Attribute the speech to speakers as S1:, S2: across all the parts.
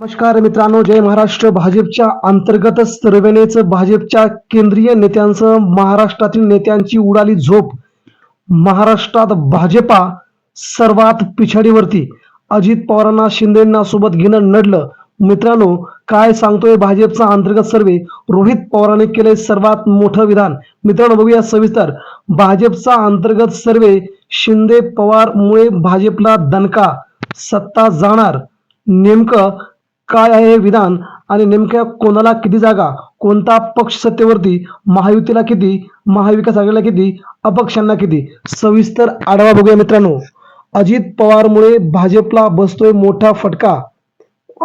S1: नमस्कार मित्रांनो जय महाराष्ट्र. भाजपच्या अंतर्गत सर्वेनेच भाजपच्या केंद्रीय नेत्यांसह महाराष्ट्रातील नेत्यांची उडाली झोप. महाराष्ट्रात भाजपा सर्वात पिछाडीवरती. अजित पवारांना शिंदेंना सोबत घेणं नडलं. मित्रांनो काय सांगतोय भाजपचा अंतर्गत सर्वे? रोहित पवारांनी केले सर्वात मोठं विधान. मित्रांनो बघूया सविस्तर. भाजपचा अंतर्गत सर्वे शिंदे पवारमुळे भाजपला दणका. सत्ता जाणार. नेमकं काय आहे हे विधान आणि नेमक्या कोणाला किती जागा कोणता पक्ष सत्तेवरती महायुतीला किती महाविकास आघाडीला किती अपक्षांना किती? सविस्तर आढावा बघूया मित्रांनो. अजित पवारमुळे भाजपला बसतोय मोठा फटका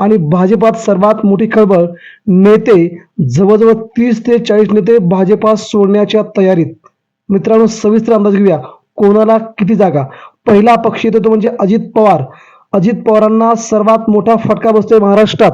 S1: आणि भाजपात सर्वात मोठी खळबळ नेते जवळजवळ तीस ते चाळीस नेते भाजपा सोडण्याच्या तयारीत. मित्रांनो सविस्तर अंदाज घेऊया. कोणाला किती जागा? पहिला पक्ष येतो तो म्हणजे अजित पवार. अजित पवारांना सर्वात मोठा फटका बसतोय महाराष्ट्रात.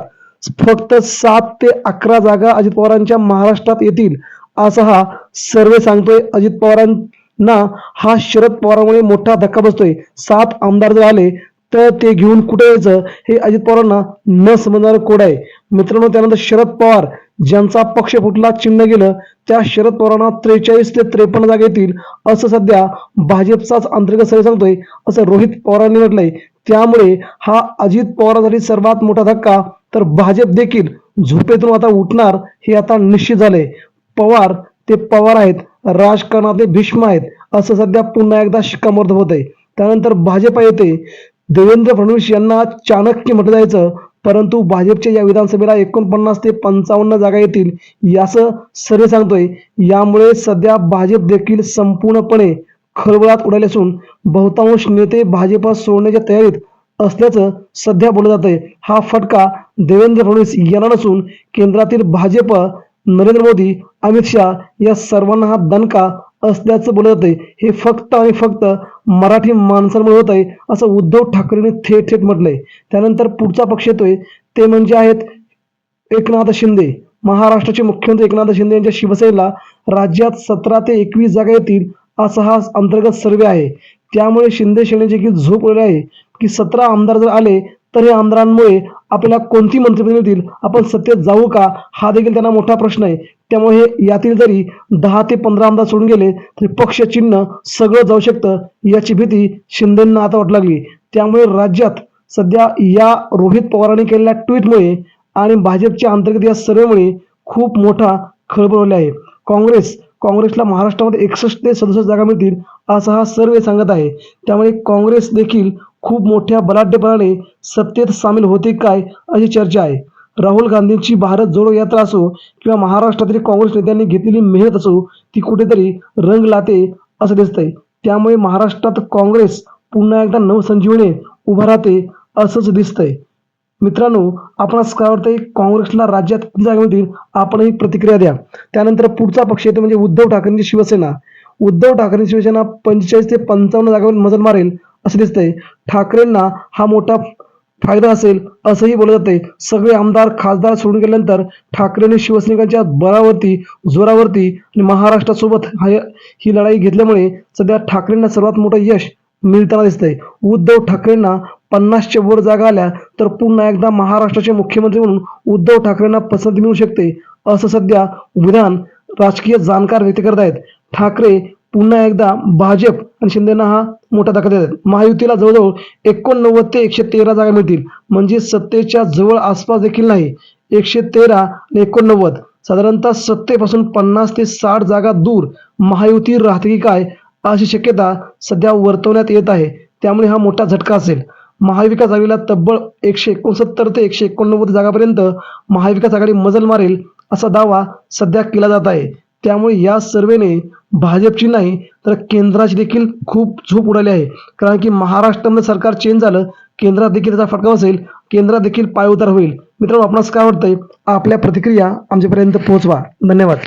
S1: फक्त सात ते अकरा जागा अजित पवारांच्या महाराष्ट्रात येतील असा हा सर्वे सांगतोय. अजित पवारांना हा शरद पवारांमुळे मोठा धक्का बसतोय. सात आमदार जर आले तर ते घेऊन कुठे यायचं? हे अजित पवारांना न समजणारं कोड आहे. मित्रांनो त्यानंतर शरद पवार ज्यांचा पक्ष फुटला चिन्ह गेलं त्या शरद पवारांना त्रेचाळीस ते त्रेपन्न जागा येतील असं सध्या भाजपचाच अंतर्गत सर्वे सांगतोय असं रोहित पवारांनी म्हटलंय. त्यामुळे हा अजित पवारांसाठी सर्वात मोठा धक्का. तर भाजप देखील झोपेतून आता उठणार हे आता निश्चित झाले पवार ते पवार आहेत राजकारणातले भीष्म आहेत असं सध्या पुन्हा एकदा शिक्कामोर्तब होत आहे त्यानंतर भाजपा येते. देवेंद्र फडणवीस यांना चाणक्य म्हटलं जायचं परंतु भाजपच्या या विधानसभेला एकोणपन्नास ते पंचावन्न जागा येतील याचं सर्वे सांगतोय. यामुळे सध्या भाजप देखील संपूर्णपणे खळबळात उडाले असून बहुतांश नेते भाजपा सोडण्याच्या तयारीत असल्याचं सध्या बोललं जात आहे हा फटका देवेंद्र फडणवीस यांना नसून केंद्रातील भाजप नरेंद्र मोदी अमित शहा या सर्वांना हा दणका असल्याचं बोलत जाते हे फक्त आणि फक्त मराठी माणसांमुळे होत आहे असं उद्धव ठाकरेंनी थेट थेट म्हटलंय. त्यानंतर पुढचा पक्ष येतोय. ते म्हणजे आहेत एकनाथ शिंदे. महाराष्ट्राचे मुख्यमंत्री एकनाथ शिंदे यांच्या शिवसेनेला राज्यात सतरा ते एकवीस जागा येतील असा हा अंतर्गत सर्वे आहे. त्यामुळे शिंदे सेनेची की झोप उडली आहे की सतरा आमदार जर आले तर हे आमदारांमुळे आपल्याला कोणती मंत्रिपदे मिळतील? आपण सत्तेत जाऊ का? हा देखील त्यांना मोठा प्रश्न आहे. त्यामुळे यातील जरी दहा ते पंधरा आमदार सोडून गेले तरी पक्ष चिन्ह सगळं जाऊ शकतं याची भीती शिंदेंना आता वाटू लागली. त्यामुळे राज्यात सध्या या रोहित पवारांनी केलेल्या ट्विटमुळे आणि भाजपच्या अंतर्गत या सर्वेमुळे खूप मोठा खळबळ आहे. काँग्रेस काँग्रेसला महाराष्ट्रामध्ये एकसष्ट ते सदुसष्ट जागा मिळतील असा हा सर्वे सांगत आहे. त्यामुळे काँग्रेस देखील खूप मोठ्या बलाढ्यपणाने सत्तेत सामील होते काय अशी चर्चा आहे. राहुल गांधींची भारत जोडो यात्रा असो किंवा महाराष्ट्रातील काँग्रेस नेत्यांनी घेतलेली मेहनत असो ती कुठेतरी रंग लाते असं दिसतंय. त्यामुळे महाराष्ट्रात काँग्रेस पुन्हा एकदा नवसंजीवने उभा राहते असंच दिसतंय. मित्रांनो आपणास काय वाटतंय? काँग्रेसला राज्यात किती जागा मिळतील आपणही प्रतिक्रिया द्या. त्यानंतर पुढचा पक्ष येतो म्हणजे उद्धव ठाकरेंची शिवसेना. उद्धव ठाकरे शिवसेना पंचेचाळीस ते पंचावन्न जागावर मजल मारेल असं दिसतंय. ठाकरेंना हा मोठा फायदा असेल असंही बोललं जाते सगळे आमदार खासदार सोडून गेल्यानंतर ठाकरेंनी शिवसैनिकांच्या बळावरती जोरावरती आणि महाराष्ट्रासोबत ही लढाई घेतल्यामुळे सध्या ठाकरेंना सर्वात मोठं यश मिळताना दिसतंय. उद्धव ठाकरेंना पन्नासच्या वर जागा आल्या तर पुन्हा एकदा महाराष्ट्राचे मुख्यमंत्री म्हणून उद्धव ठाकरेंना पसंती मिळू शकते असं सध्या विधान राजकीय जाणकार व्यक्त करत आहेत. ठाकरे पुन्हा एकदा भाजप आणि शिंदेना हा मोठा धक्का देत आहेत. महायुतीला जवळजवळ एकोणनव्वद ते एकशे तेरा जागा मिळतील. म्हणजे सत्तेच्या जवळ आसपास देखील नाही एकशे तेरा आणि एकोणनव्वद. साधारणतः सत्तेपासून पन्नास ते साठ जागा दूर महायुती राहते की काय अशी शक्यता सध्या वर्तवण्यात येत आहे. त्यामुळे हा मोठा झटका असेल. महाविकास आघाडीला तब्बल एकशे एकोणसत्तर ते एकशे एकोणनव्वद जागापर्यंत महाविकास आघाडी मजल मारेल असा दावा सध्या केला जात आहे. त्यामुळे या सर्वेने भाजपची नाही तर केंद्राची देखील खूप झोप उडाली आहे. कारण की महाराष्ट्रामध्ये सरकार चेंज झालं केंद्रात देखील त्याचा फटका बसेल केंद्रात देखील पायउतार होईल. मित्रांनो आपणास काय वाटतंय? आपल्या प्रतिक्रिया आमच्यापर्यंत पोहोचवा. धन्यवाद.